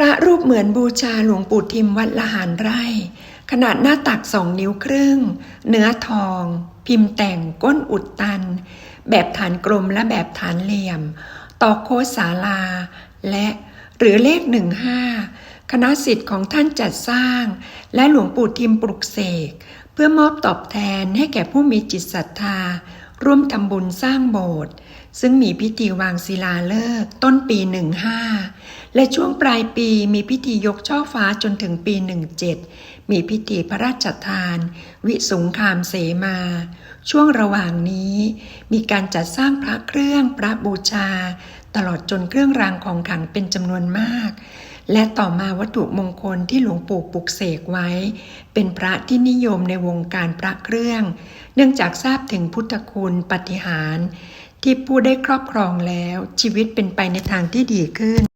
ระรูปเหมือนบูชาหลวงปู่ทิมวัดละหารไร่ ขนาดหน้าตักสองนิ้วครึ่ง เนื้อทอง พิมพ์แต่งก้นอุดตัน แบบฐานกลมและแบบฐานเหลี่ยม ต่อโค้ดศาลา และหรือเลขหนึ่งห้า คณะสิทธิ์ของท่านจัดสร้าง และหลวงปู่ทิมปลุกเสก เพื่อมอบตอบแทนให้แก่ผู้มีจิตศรัทธา ร่วมทำบุญสร้างโบสถ์ซึ่งมีพิธีวางศิลาฤกษ์ต้นปี 15 และช่วงปลายปีมีพิธียกช่อฟ้าจนถึงปี 17 มีพิธีพระราชทาน วิสุงคามเสมา ช่วงระหว่างนี้ มีการจัดสร้างพระเครื่องพระบูชา ตลอดจนเครื่องรางของขลังเป็นจำนวนมาก และต่อมาวัตถุมงคลที่หลวงปู่ปลุกเสกไว้ เป็นพระที่นิยมในวงการพระเครื่อง เนื่องจากทราบถึงพุทธคุณปฏิหาร ที่ผู้ได้ครอบครองแล้วชีวิตเป็นไปในทางที่ดีขึ้น